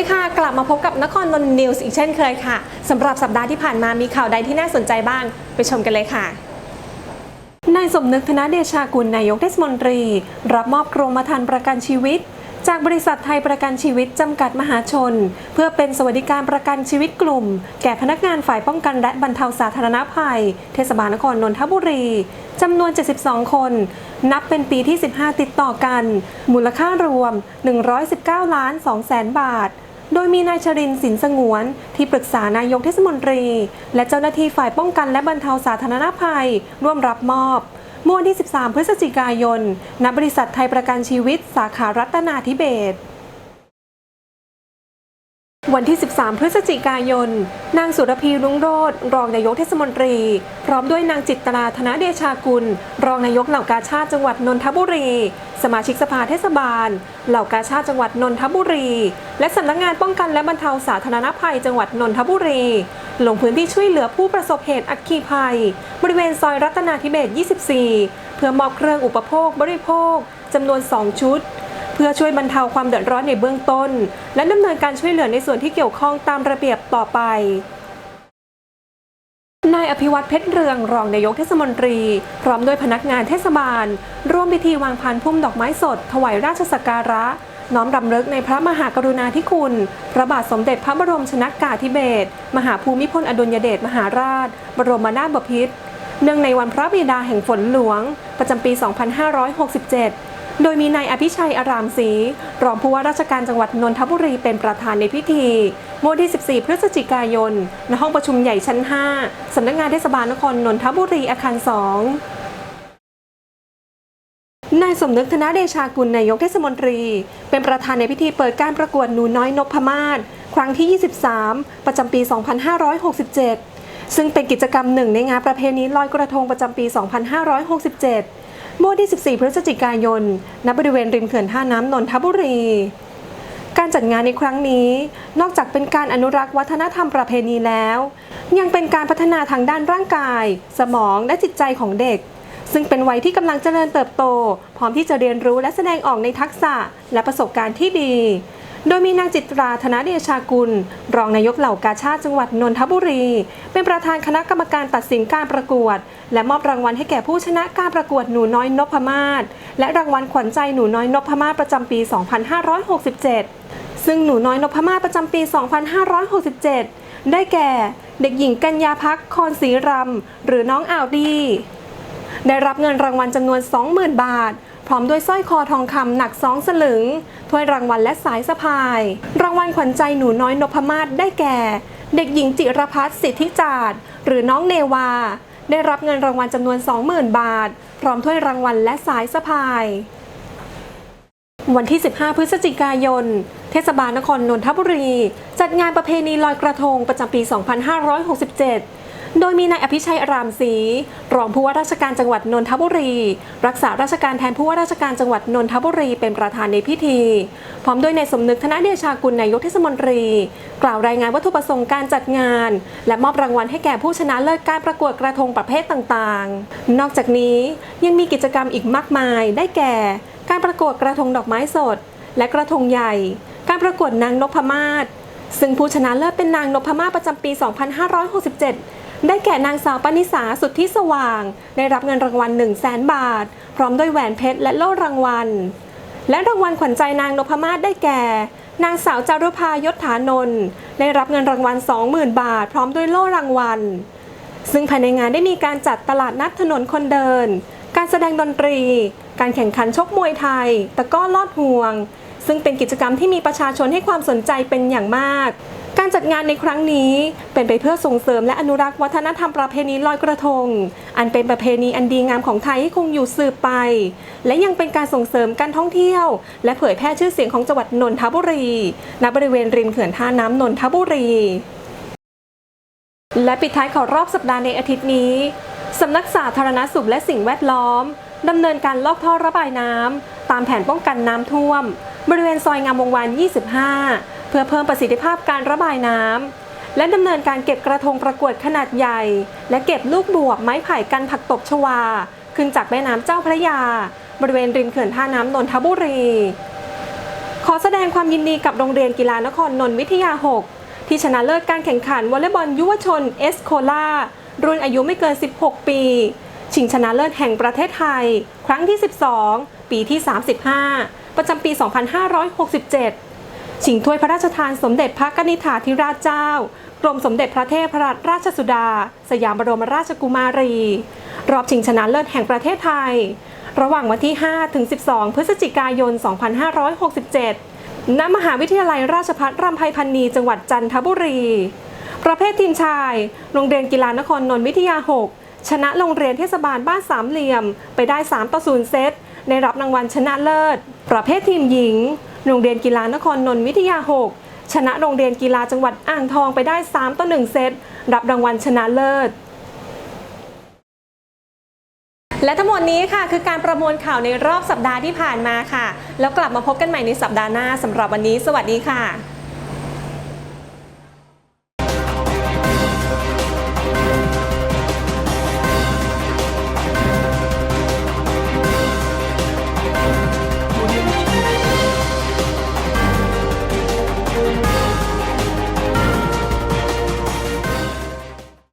วัสดีค่ะ กลับมาพบกับนครนนท์นิวส์อีกเช่นเคยค่ะสำหรับสัปดาห์ที่ผ่านมามีข่าวใดที่น่าสนใจบ้าง ไปชมกันเลยค่ะนายสมนึกธนเดชากุลนายกเทศมนตรี รับมอบกรมธรรม์ประกันชีวิต จากบริษัทไทยประกันชีวิตจำกัดมหาชน เพื่อเป็นสวัสดิการประกันชีวิตกลุ่ม แก่พนักงานฝ่ายป้องกันและบรรเทาสาธารณภัย เทศบาลนครนนทบุรีจำนวน 72 คน นับเป็นปีที่ 15 ติดต่อกัน มูลค่ารวม 119 ล้าน 2 แสนบาท โดยมีนายชรินสินสงวน ที่ปรึกษานายกเทศมนตรี และเจ้าหน้าที่ฝ่ายป้องกันและบรรเทาสาธารณภัย ร่วมรับมอบเมื่อวันที่ 13 พฤศจิกายน ณ บริษัทไทยประกันชีวิต สาขารัตนาธิเบศร วันที่ 13 พฤศจิกายน นางสุรพีรุ้งโรจน์รองนายกเทศมนตรี พร้อมด้วยนางจิตราธนเดชากุล รองนายกเหล่ากาชาติจังหวัดนนทบุรี สมาชิกสภาเทศบาล เหล่ากาชาติจังหวัดนนทบุรี และสำนักงานป้องกันและบรรเทาสาธารณภัยจังหวัดนนทบุรี ลงพื้นที่ช่วยเหลือผู้ประสบเหตุอัคคีภัย บริเวณซอยรัตนาธิเบศ24 เพื่อมอบเครื่องอุปโภคบริโภคจำนวน 2 ชุด เพื่อช่วยบรรเทาความเดือดร้อนในเบื้องต้น และดำเนินการช่วยเหลือในส่วนที่เกี่ยวข้องตามระเบียบต่อไปนายอภิวัตเพชรเรืองรองนายกเทศมนตรี พร้อมด้วยพนักงานเทศบาล ร่วมพิธีวางพานพุ่มดอกไม้สด ถวายราชสักการะ น้อมรำลึกในพระมหากรุณาธิคุณ พระบาทสมเด็จพระบรมชนกาธิเบศรมหาภูมิพลอดุลยเดชมหาราช บรมนาถบพิตรเนื่องในวันพระบิดาแห่งฝนหลวง ประจำปี 2567 โดยมีนายอภิชัยอารามศรีรองผู้ว่าราชการจังหวัดนนทบุรีเป็นประธานในพิธีเมื่อวันที่ 14 พฤศจิกายน ณ ห้องประชุมใหญ่ชั้น 5 สำนักงานเทศบาลนครนนทบุรีอาคาร 2นายสมนึกธนเดชากุลนายกเทศมนตรี เป็นประธานในพิธีเปิดการประกวดหนูน้อยนพมาศครั้งที่ 23 ประจำปี 2567 ซึ่งเป็นกิจกรรมหนึ่งในงานประเพณีลอยกระทงประจำปี 2567 เมื่อวันที่ 14 พฤศจิกายน ณ บริเวณริมเขื่อนท่าน้ำนนทบุรี การจัดงานในครั้งนี้ นอกจากเป็นการอนุรักษ์วัฒนธรรมประเพณีแล้ว ยังเป็นการพัฒนาทางด้านร่างกาย สมองและจิตใจของเด็ก ซึ่งเป็นวัยที่กำลังเจริญเติบโต พร้อมที่จะเรียนรู้และแสดงออกในทักษะและประสบการณ์ที่ดี โดยมีนางจิตราธนเดชากุล รองนายกเหล่ากาชาติจังหวัดนนทบุรี เป็นประธานคณะกรรมการตัดสินการประกวด และมอบรางวัลให้แก่ผู้ชนะการประกวดหนูน้อยนพมาศและรางวัลขวัญใจหนูน้อยนพมาศประจำปี 2567 ซึ่งหนูน้อยนพมาศประจำปี 2567 ได้แก่ เด็กหญิงกัญญาพักคอนศรีรำหรือน้องอ่าวดี ได้รับเงินรางวัลจำนวน 20,000 บาท ร้อมด้วยสร้อยคอทองคำหนัก2สลึง ถ้วยรางวัลและสายสะพาย รางวัลขวัญใจหนูน้อยนพมาศได้แก่ เด็กหญิงจิรพัฒน์สิทธิจาดหรือน้องเนวา ได้รับเงินรางวัลจำนวน 20,000 บาท พร้อมถ้วยรางวัลและสายสะพายวันที่ 15 พฤศจิกายน เทศบาลนครนนทบุรี จัดงานประเพณีลอยกระทงประจำปี 2567 โดยมีนายอภิชัยอารามศรีรองผู้ว่าราชการจังหวัดนนทบุรี รักษาราชการแทนผู้ว่าราชการจังหวัดนนทบุรีเป็นประธานในพิธี พร้อมด้วยนายสมนึกธนเดชากุลนายกเทศมนตรี กล่าวรายงานวัตถุประสงค์การจัดงาน และมอบรางวัลให้แก่ผู้ชนะเลิศการประกวดกระทงประเภทต่างๆ นอกจากนี้ยังมีกิจกรรมอีกมากมายได้แก่ การประกวดกระทงดอกไม้สด และกระทงใหญ่ การประกวดนางนพมาศซึ่งผู้ชนะเลิศเป็นนางนพมาศประจำปี 2567 ได้แก่นางสาวปณิสาสุทธิสว่าง ได้รับเงินรางวัล 1 0 0 0 0แบาท พร้อมด้วยแหวนเพชรและโล่รางวัล และรางวัลขวัญใจนางนพมาศได้แก่ นางสาวจารุภายศฐานนท์ได้รับเงินรางวัล 20,000 บาท พร้อมด้วยโล่รางวัล ซึ่งภายในงานได้มีการจัดตลาดนัดถนนคนเดิน การแสดงดนตรี การแข่งขันชกมวยไทย ตะก้อลอดห่วง ซึ่งเป็นกิจกรรมที่มีประชาชนให้ความสนใจเป็นอย่างมาก การจัดงานในครั้งนี้เป็นไปเพื่อส่งเสริมและอนุรักษ์วัฒนธรรมประเพณีลอยกระทง อันเป็นประเพณีอันดีงามของไทยให้คงอยู่สืบไป และยังเป็นการส่งเสริมการท่องเที่ยว และเผยแพร่ชื่อเสียงของจังหวัดนนทบุรีณบริเวณริมเขื่อนท่าน้ำนนทบุรี และปิดท้ายขอรอบสัปดาห์ในอาทิตย์นี้สำนักสาธารณสุขและสิ่งแวดล้อมดำเนินการลอกท่อระบายน้ำตามแผนป้องกันน้ำท่วม บริเวณซอยงามวงวาน 25 เพื่อเพิ่มประสิทธิภาพการระบายน้ำและดำเนินการเก็บกระทงประกวดขนาดใหญ่ และเก็บลูกบวบไม้ไผ่กันผักตบชวา ขึ้นจากแม่น้ำเจ้าพระยา บริเวณริมเขื่อนท่าน้ำนนทบุรี ขอแสดงความยินดีกับโรงเรียนกีฬานครนนทวิทยา 6 ที่ชนะเลิศการแข่งขันวอลเลย์บอลยุวชนเอสโคลารุ่นอายุไม่เกิน 16 ปี ชิงชนะเลิศแห่งประเทศไทย ครั้งที่ 12 ปีที่ 35 ประจำปี 2567 ชิงถ้วยพระราชทานสมเด็จพระกนิษฐาธิราชเจ้า กรมสมเด็จพระเทพรัตนราชสุดา สยามบรมราชกุมารี รอบชิงชนะเลิศแห่งประเทศไทย ระหว่างวันที่ 5 ถึง 12 พฤศจิกายน 2567 ณ มหาวิทยาลัยราชภัฏรำไพพันนีจังหวัดจันทบุรี ประเภททีมชาย โรงเรียนกีฬานครนนท์วิทยา 6 ชนะโรงเรียนเทศบาลบ้านสามเหลี่ยม ไปได้ 3 ต่อ 0 เซต ได้รับรางวัลชนะเลิศ ประเภททีมหญิง โรงเรียนกีฬานครนนท์วิทยา 6 ชนะโรงเรียนกีฬาจังหวัดอ่างทองไปได้ 3 ต่อ 1 เซต รับรางวัลชนะเลิศและทั้งหมดนี้ค่ะคือการประมวลข่าวในรอบสัปดาห์ที่ผ่านมาค่ะ แล้วกลับมาพบกันใหม่ในสัปดาห์หน้าสำหรับวันนี้ สวัสดีค่ะ